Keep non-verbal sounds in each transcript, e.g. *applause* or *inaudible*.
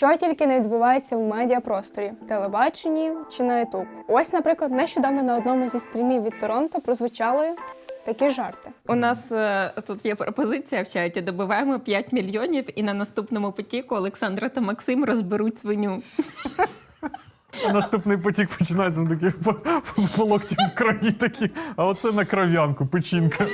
Що тільки не відбувається в медіапросторі, телебаченні чи на Ютуб. Ось, наприклад, нещодавно на одному зі стрімів від Торонто прозвучали такі жарти. У нас е, тут є пропозиція в чаті. Добиваємо 5 мільйонів, і на наступному потіку Олександра та Максим розберуть свиню. Наступний потік починається по, по, по локті в крові такі, а оце на кров'янку, печінка.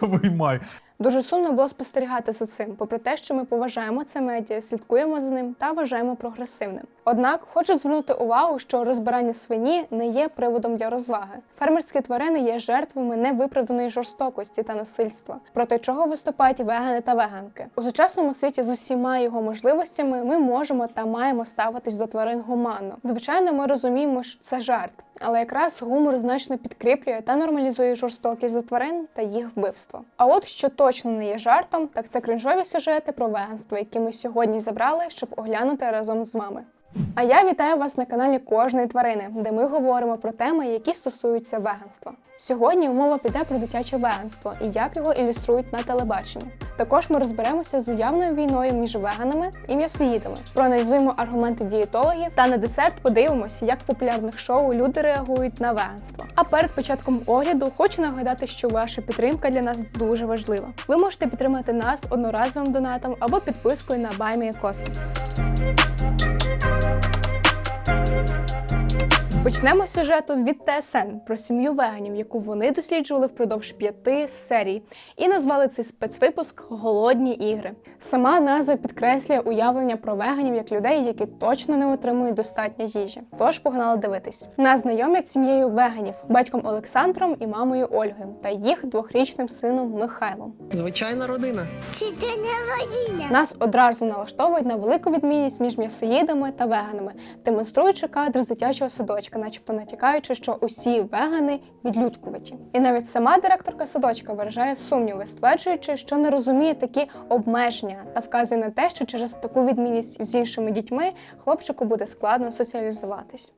Виймай. Дуже сумно було спостерігати за цим, попри те, що ми поважаємо це медіа, слідкуємо за ним та вважаємо прогресивним. Однак хочу звернути увагу, що розбирання свині не є приводом для розваги. Фермерські тварини є жертвами невиправданої жорстокості та насильства, проти чого виступають вегани та веганки. У сучасному світі з усіма його можливостями ми можемо та маємо ставитись до тварин гуманно. Звичайно, ми розуміємо, що це жарт, але якраз гумор значно підкріплює та нормалізує жорстокість до тварин та їх вбивство. А от що точно не є жартом, так це кринжові сюжети про веганство, які ми сьогодні зібрали, щоб оглянути разом з вами. А я вітаю вас на каналі кожної тварини, де ми говоримо про теми, які стосуються веганства. Сьогодні мова піде про дитяче веганство і як його ілюструють на телебаченні. Також ми розберемося з уявною війною між веганами і м'ясоїдами, проаналізуємо аргументи дієтологів та на десерт подивимося, як в популярних шоу люди реагують на веганство. А перед початком огляду хочу нагадати, що ваша підтримка для нас дуже важлива. Ви можете підтримати нас одноразовим донатом або підпискою на BuyMeACoffee. Thank you. Почнемо з сюжету від ТСН про сім'ю веганів, яку вони досліджували впродовж п'яти серій, і назвали цей спецвипуск Голодні ігри. Сама назва підкреслює уявлення про веганів як людей, які точно не отримують достатньо їжі. Тож погнали дивитись. Нас знайомлять сім'єю веганів, батьком Олександром і мамою Ольгою та їх двохрічним сином Михайлом. Звичайна родина. Нас одразу налаштовують на велику відмінність між м'ясоїдами та веганами, демонструючи кадр з дитячого садочка, начебто натякаючи, що усі вегани відлюдкуваті. І навіть сама директорка садочка виражає сумніви, стверджуючи, що не розуміє такі обмеження та вказує на те, що через таку відмінність з іншими дітьми хлопчику буде складно соціалізуватись.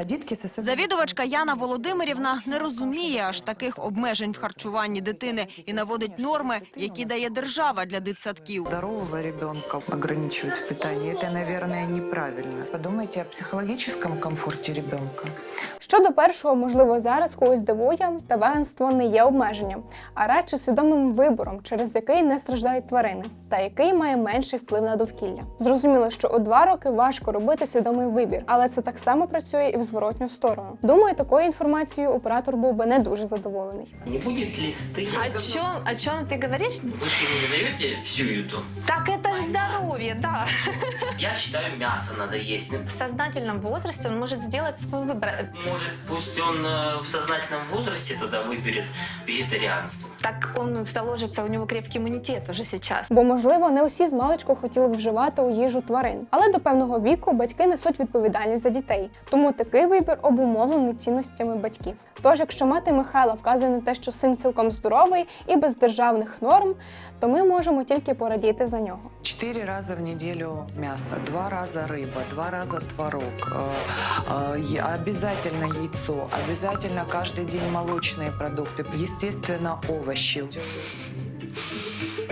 А дітки це Завідувачка Яна Володимирівна не розуміє аж таких обмежень в харчуванні дитини і наводить норми, які дає держава для дитсадків. здорового ребенка ограничивать в питании, это, наверное, неправильно. Подумайте о психологическом комфорте ребенка. Щодо першого, можливо, зараз когось дивує, та веганство не є обмеженням, а радше свідомим вибором, через який не страждають тварини, та який має менший вплив на довкілля. Зрозуміло, що у два роки важко робити свідомий вибір, але це так само працює і в зворотню сторону. Думаю, такою інформацією оператор був би не дуже задоволений. Не будет листы. О чем, о чем ты говоришь? Вы что, не даете всю еду? Так это ж здоровье, да. Я считаю, мясо надо есть. В сознательном возрасте он может сделать свой выбор. Может, пусть он э, в сознательном возрасте тогда выберет вегетарианство. Так он заложится, у него крепкий иммунитет уже сейчас. Бо, можливо, не усі з маличку хотіли б вживати у їжу тварин, але до певного віку батьки несуть відповідальність за дітей, тому такий вибір обумовлений цінностями батьків. Тож, якщо мати Михайла вказує на те, що син цілком здоровий і без державних норм, то ми можемо тільки порадіти за нього. Четыре раза в неделю мясо, два раза рыба, два раза творог, э, э, е- обязательно яйцо, обязательно каждый день молочные продукты, естественно, овощи.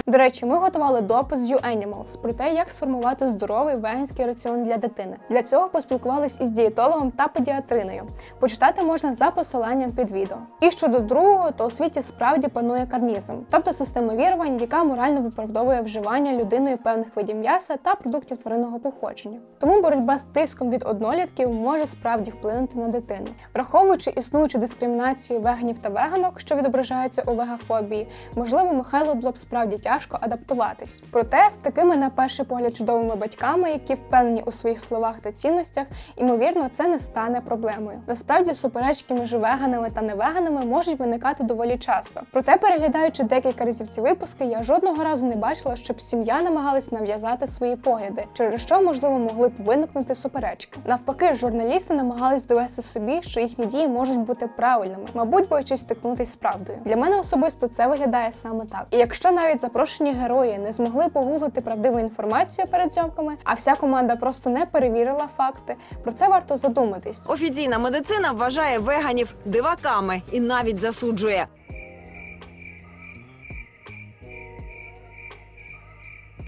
До речі, ми готували допис з U-Animals про те, як сформувати здоровий веганський раціон для дитини. Для цього поспілкувались із дієтологом та педіатриною. Почитати можна за посиланням під відео. І щодо другого, то у світі справді панує карнізм, тобто система вірувань, яка морально виправдовує вживання людиною певних видів м'яса та продуктів тваринного походження. Тому боротьба з тиском від однолітків може справді вплинути на дитину, враховуючи існуючу дискримінацію веганів та веганок, що відображається у вегафобії, можливо, Михайлу було б справді тяжко адаптуватись. Проте з такими на перший погляд чудовими батьками, які впевнені у своїх словах та цінностях, ймовірно, це не стане проблемою. Насправді, суперечки між веганами та невеганами можуть виникати доволі часто. Проте, переглядаючи декілька разів ці випуски, я жодного разу не бачила, щоб сім'я намагалась нав'язати свої погляди, через що можливо могли б виникнути суперечки. Навпаки, журналісти намагались довести собі, що їхні дії можуть бути правильними, мабуть, боячись стикнутись з правдою. Для мене особисто це виглядає саме так. І якщо навіть запрошені герої не змогли погуглити правдиву інформацію перед зйомками, а вся команда просто не перевірила факти, про це варто задуматись. Офіційна медицина вважає веганів диваками і навіть засуджує.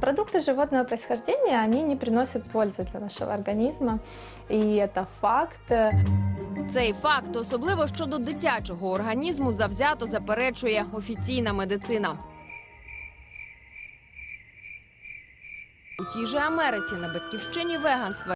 Продукты животного происхождения, они не приносят пользы для нашего организма, и это факт. Цей факт, особливо щодо дитячого організму, завзято заперечує офіційна медицина. У тій же Америці на батьківщині веганства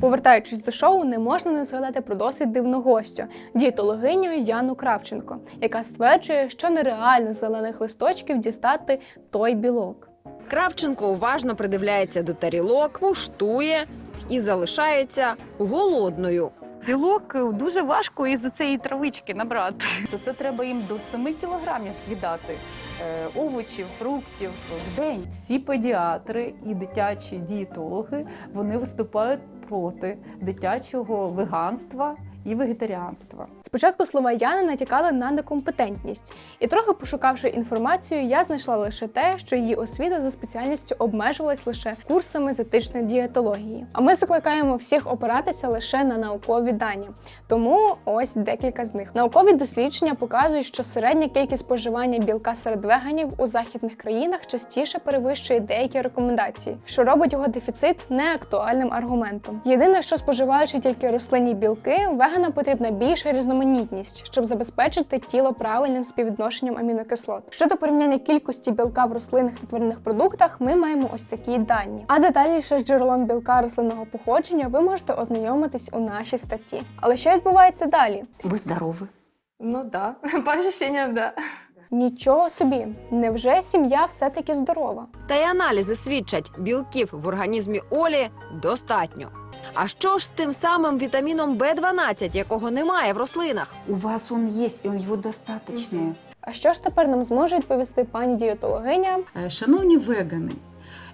Повертаючись до шоу, не можна не згадати про досить дивну гостю дієтологиню Яну Кравченко, яка стверджує, що нереально з зелених листочків дістати той білок. Кравченко уважно придивляється до тарілок, куштує і залишається голодною. Білок е, дуже важко із цієї травички набрати. То це треба їм до 7 кілограмів з'їдати е, овочів, фруктів в день. Всі педіатри і дитячі дієтологи вони виступають проти дитячого веганства і вегетаріанства. Спочатку слова Яни натякали на некомпетентність, і трохи пошукавши інформацію, я знайшла лише те, що її освіта за спеціальністю обмежувалась лише курсами з етичної дієтології. А ми закликаємо всіх опиратися лише на наукові дані. Тому ось декілька з них. Наукові дослідження показують, що середня кількість споживання білка серед веганів у західних країнах частіше перевищує деякі рекомендації, що робить його дефіцит неактуальним аргументом. Єдине, що споживаючи тільки рослинні білки, веганам потрібна більша різноманітність, щоб забезпечити тіло правильним співвідношенням амінокислот. Щодо порівняння кількості білка в рослинних та тваринних продуктах, ми маємо ось такі дані. А детальніше з джерелом білка рослинного походження ви можете ознайомитись у нашій статті. Але що відбувається далі? Ви здорові. Ну да, *laughs* по ощущениям, да. Нічого собі, невже сім'я все-таки здорова? Та й аналізи свідчать, білків в організмі Олі достатньо. А що ж з тим самим вітаміном В12, якого немає в рослинах? У вас он є, і його достатньо. А що ж тепер нам зможе відповісти пані дієтологиня? Е, Шановні вегани,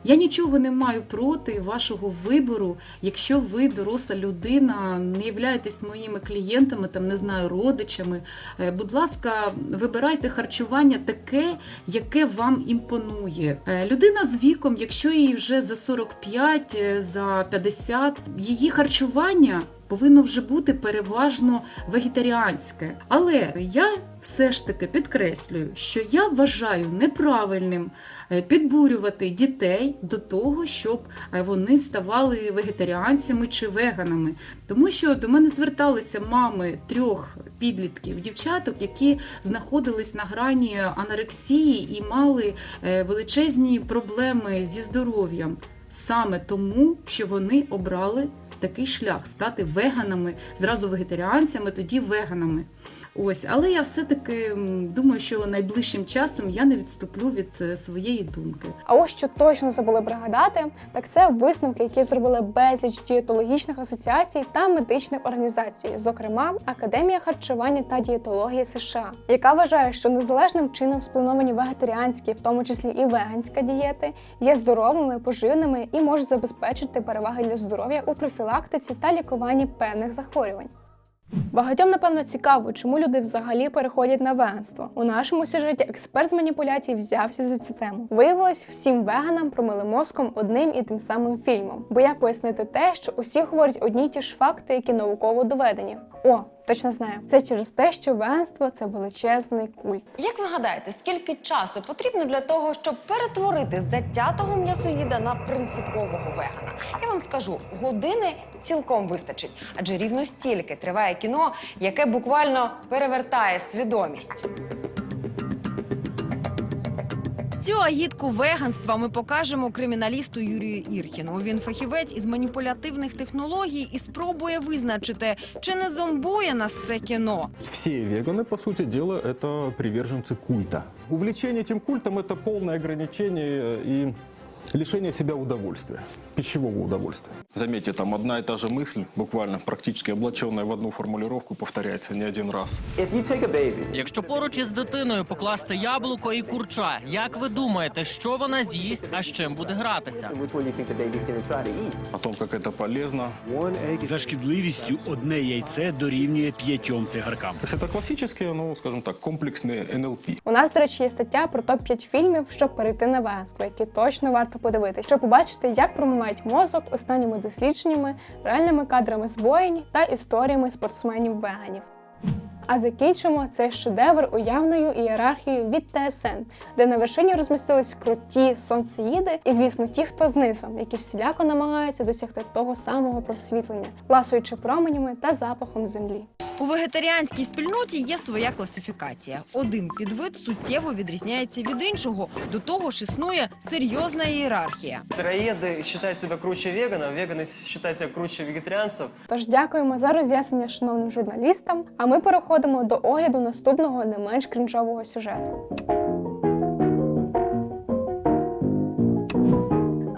я нічого не маю проти вашого вибору, якщо ви доросла людина, не являєтесь моїми клієнтами, там не знаю, родичами. Е, Будь ласка, вибирайте харчування таке, яке вам імпонує. Е, Людина з віком, якщо їй вже за 45, е, за 50, її харчування. Повинно вже бути переважно вегетаріанське. Але я все ж таки підкреслюю, що я вважаю неправильним е, підбурювати дітей до того, щоб е, вони ставали вегетаріанцями чи веганами. Тому що до мене зверталися мами трьох підлітків, дівчаток, які знаходились на грані анорексії і мали е, величезні проблеми зі здоров'ям. Саме тому, що вони обрали такий шлях стати веганами, зразу вегетаріанцями, тоді веганами. Ось, але я все-таки думаю, що найближчим часом я не відступлю від е, своєї думки. А ось що точно забули пригадати, так це висновки, які зробили безліч дієтологічних асоціацій та медичних організацій, зокрема Академія харчування та дієтології США, яка вважає, що незалежним чином сплановані вегетаріанські, в тому числі і веганська дієти, є здоровими, поживними і можуть забезпечити переваги для здоров'я у профілактиці та лікуванні певних захворювань. Багатьом, напевно, цікаво, чому люди взагалі переходять на веганство. У нашому сюжеті експерт з маніпуляцій взявся за цю тему. Виявилось, всім веганам промили мозком одним і тим самим фільмом. Бо як пояснити те, що усі говорять одні й ті ж факти, які науково доведені? О, точно знаю. Це через те, що венство це величезний культ. Як ви гадаєте, скільки часу потрібно для того, щоб перетворити затятого м'ясоїда на принципового вегана? Я вам скажу, години цілком вистачить, адже рівно стільки триває кіно, яке буквально перевертає свідомість. Цю агітку веганства ми покажемо криміналісту Юрію Іркіну. Він фахівець із маніпулятивних технологій і спробує визначити, чи не зомбує нас це кіно. Все веганы, по сути дела, это приверженцы культа. Увлечение этим культом – это полное ограничение и лишение себя удовольствия, пищевого удовольствия. Заметьте, там одна и та же мысль, буквально практически облаченная в одну формулировку, повторяется не один раз. Якщо поруч із дитиною покласти яблуко і курча, як ви думаєте, що вона з'їсть, а з чим буде гратися? О том, как это полезно. За шкідливістю одне яйце дорівнює п'ятьом цигаркам. То есть это классический, ну, скажем так, комплексный НЛП. У нас, до речі, є стаття про топ 5 фільмів, щоб перейти на веганство, які точно варто подивитись, щоб побачити, як промивають мозок останніми дослідженнями, реальними кадрами з боїнь та історіями спортсменів-веганів. А закінчимо цей шедевр уявною ієрархією від ТСН, де на вершині розмістились круті сонцеїди і, звісно, ті, хто знизу, які всіляко намагаються досягти того самого просвітлення, ласуючи променями та запахом землі. У вегетаріанській спільноті є своя класифікація. Один підвид суттєво відрізняється від іншого. До того ж існує серйозна ієрархія. Сыроеды считают себя круче веганов, веганы считают себя круче вегетарианцев. Тож дякуємо за роз'яснення шановним журналістам. А ми переходимо до огляду наступного не менш крінжового сюжету.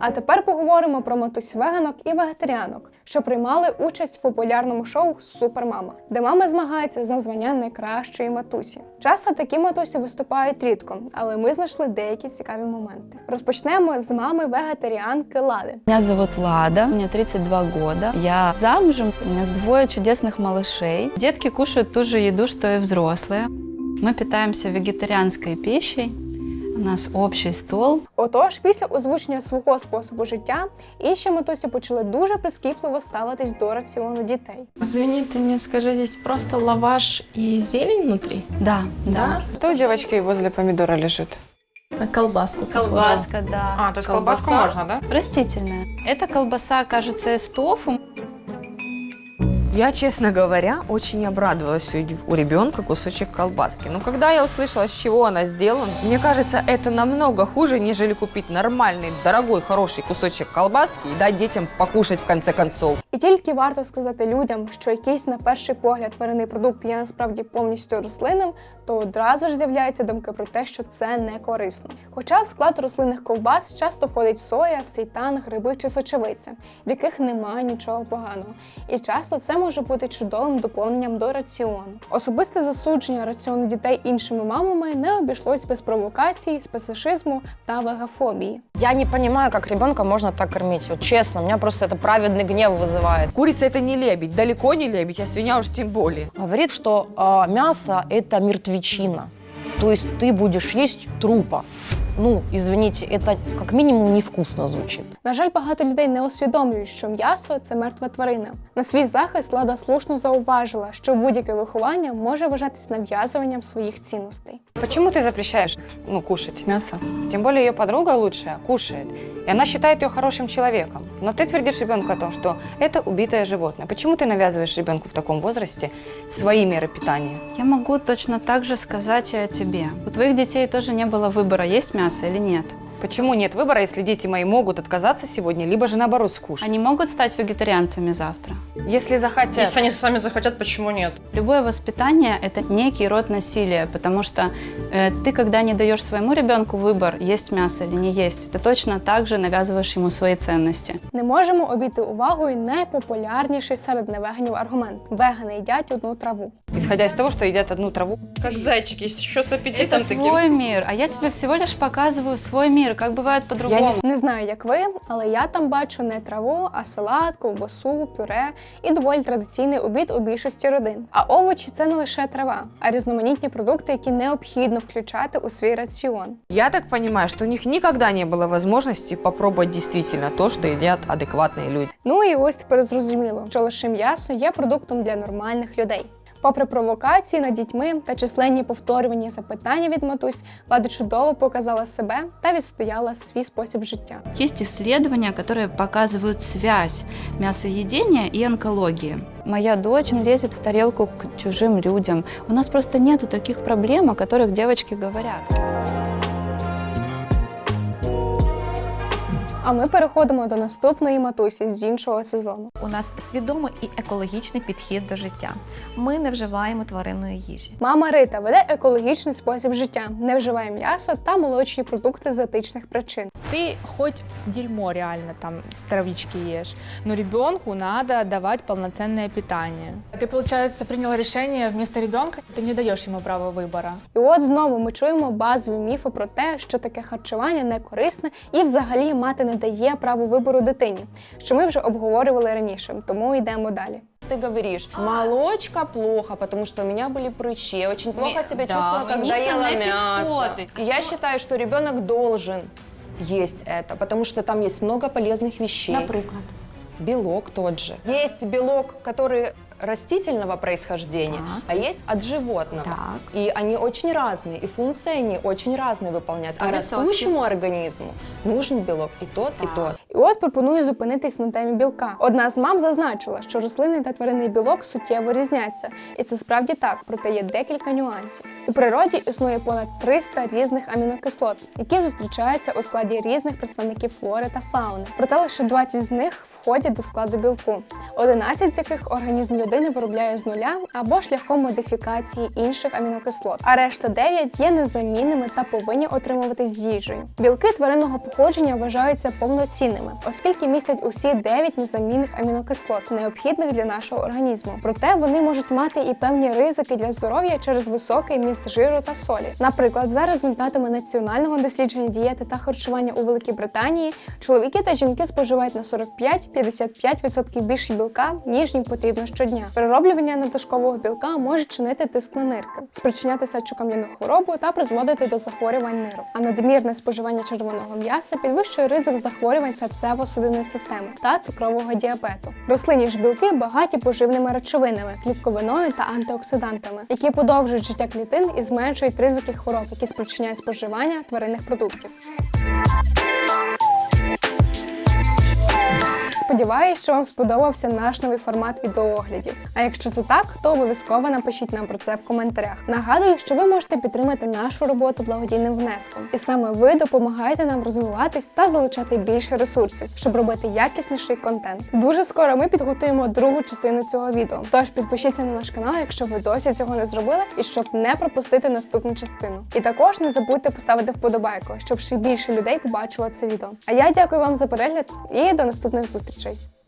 А тепер поговоримо про матусь веганок і вегетаріанок, що приймали участь в популярному шоу Супермама, де мами змагаються за звання найкращої матусі. Часто такі матусі виступають рідко, але ми знайшли деякі цікаві моменти. Розпочнемо з мами вегетаріанки Лади. Меня зовут Лада, мне 32 года. Я замужем, у меня двое чудесных малышей. Детки кушают ту же еду, что и взрослые. Мы питаемся вегетарианской пищей. У нас общий стол. Отож, після озвучення свого способу життя інші матусі почали дуже прискіпливо ставитись до раціону дітей. Ты мне скажи, здесь просто лаваш и зелень внутри? Да, да. Что у девочки возле помидора лежит? На колбаску. Колбаска, да. А, то есть колбаску можно, да? Растительная. Эта колбаса, кажется, из тофу. Я, честно говоря, очень обрадовалась увидев у ребенка кусочек колбаски. Но когда я услышала, с чего она сделана, мне кажется, это намного хуже, нежели купить нормальный, дорогой, хороший кусочек колбаски и дать детям покушать в конце концов. І тільки варто сказати людям, що якийсь на перший погляд тваринний продукт є насправді повністю рослинним, то одразу ж з'являються думки про те, що це не корисно. Хоча в склад рослинних ковбас часто входить соя, сейтан, гриби чи сочевиця, в яких немає нічого поганого. І часто це може бути чудовим доповненням до раціону. Особисте засудження раціону дітей іншими мамами не обійшлось без провокацій, специфізму та вегафобії. Я не понимаю, как ребенка можно так кормить. Вот честно, у меня просто это праведный гнев вызывает. Курица это не лебедь, далеко не лебедь, а свинья уж тем более. Говорит, что а, мясо это мертвечина. То есть ты будешь есть трупа. Ну, извините, это как минимум невкусно звучит. На жаль, багато людей не усвідомлюють, що м'ясо це мертва тварина. На свій захист Лада слушно зауважила, що будь-яке виховання може вважатись нав'язуванням своїх цінностей. Почему ты запрещаешь ну, кушать мясо? Тем более ее подруга лучшая кушает. И она считает ее хорошим человеком. Но ты твердишь ребенку о том, что это убитое животное. Почему ты навязываешь ребенку в таком возрасте свои меры питания? Я могу точно так же сказать и о тебе. У твоих детей тоже не было выбора, есть мясо или нет. Почему нет выбора, если дети мои могут отказаться сегодня, либо же наоборот скушать? Они могут стать вегетарианцами завтра. Если захотят... Если они сами захотят, почему нет? Любое воспитание – это некий род насилия, потому что э, ты, когда не даешь своему ребенку выбор, есть мясо или не есть, ты точно так же навязываешь ему свои ценности. Не можемо обійти увагою найпопулярніший серед невеганів аргумент: вегани їдять одну траву. Исходя из того, что едят одну траву. Как зайчики, еще с аппетитом Это таким. твой мир, а я тебе всего лишь показываю свой мир, как бывает по-другому. Не знаю, як ви, але я там бачу не траву, а салат, ковбасу, пюре і доволі традиційний обід у більшості родин. А овочі це не лише трава, а різноманітні продукти, які необхідно включати у свій раціон. Я так понимаю, что у них никогда не было возможности попробовать действительно то, что едят адекватные люди. Ну і ось тепер зрозуміло, що лише м'ясо є продуктом для нормальних людей. Попри провокації над дітьми та численні повторювані запитання від матусь, Лада чудово показала себе та відстояла свій спосіб життя. Есть исследования, которые показывают связь мясоедения и онкологии. Моя дочь не лезет в тарелку к чужим людям. У нас просто нету таких проблем, о которых девочки говорят. А ми переходимо до наступної матусі з іншого сезону. У нас свідомий і екологічний підхід до життя. Ми не вживаємо тваринної їжі. Мама Рита веде екологічний спосіб життя, не вживає м'ясо та молочні продукти з етичних причин. Ты хоть дерьмо реально там с травички ешь, но ребенку надо давать полноценное питание. Ты, получается, приняла решение вместо ребенка, ты не даешь ему права выбора. І от знову ми чуємо базові міфи про те, що таке харчування не корисне і взагалі мати не дає право вибору дитині, що ми вже обговорювали раніше, тому йдемо далі. Ты говоришь, молочка плохо, потому что у меня были прыщи. Я очень плохо себя да, чувствовала, когда виниться ела на мясо. підходи. И я считаю, что ребенок должен есть это, потому что там есть много полезных вещей. Наприклад. Белок тот же. Есть белок, который растительного происхождения, а есть от животного. И они очень разные, и функции они очень разные выполняют. А 100%. растущему организму нужен белок и тот, и тот. І от пропоную зупинитись на темі білка. Одна з мам зазначила, що рослинний та тваринний білок суттєво різняться, і це справді так, проте є декілька нюансів. У природі існує понад 300 різних амінокислот, які зустрічаються у складі різних представників флори та фауни. Проте лише 20 з них входять до складу білку. 11 з яких організм людини виробляє з нуля або шляхом модифікації інших амінокислот, а решта 9 є незамінними та повинні отримуватись з їжею. Білки тваринного походження вважаються повноцінними, оскільки містять усі 9 незамінних амінокислот, необхідних для нашого організму. Проте вони можуть мати і певні ризики для здоров'я через високий міст жиру та солі. Наприклад, за результатами національного дослідження дієти та харчування у Великій Британії, чоловіки та жінки споживають на 45-55% більше білка, ніж їм потрібно щодня. Перероблювання надлишкового білка може чинити тиск на нирки, спричиняти сечокам'яну хворобу та призводити до захворювань нирок. А надмірне споживання червоного м'яса підвищує ризик захворювань серцево-судинної системи та цукрового діабету. Рослинні ж білки багаті поживними речовинами, клітковиною та антиоксидантами, які подовжують життя клітин і зменшують ризики хвороб, які спричиняють споживання тваринних продуктів. Сподіваюсь, що вам сподобався наш новий формат відеооглядів. А якщо це так, то обов'язково напишіть нам про це в коментарях. Нагадую, що ви можете підтримати нашу роботу благодійним внеском, і саме ви допомагаєте нам розвиватись та залучати більше ресурсів, щоб робити якісніший контент. Дуже скоро ми підготуємо другу частину цього відео. Тож підпишіться на наш канал, якщо ви досі цього не зробили, і щоб не пропустити наступну частину. І також не забудьте поставити вподобайку, щоб ще більше людей побачило це відео. А я дякую вам за перегляд і до наступних зустрічей.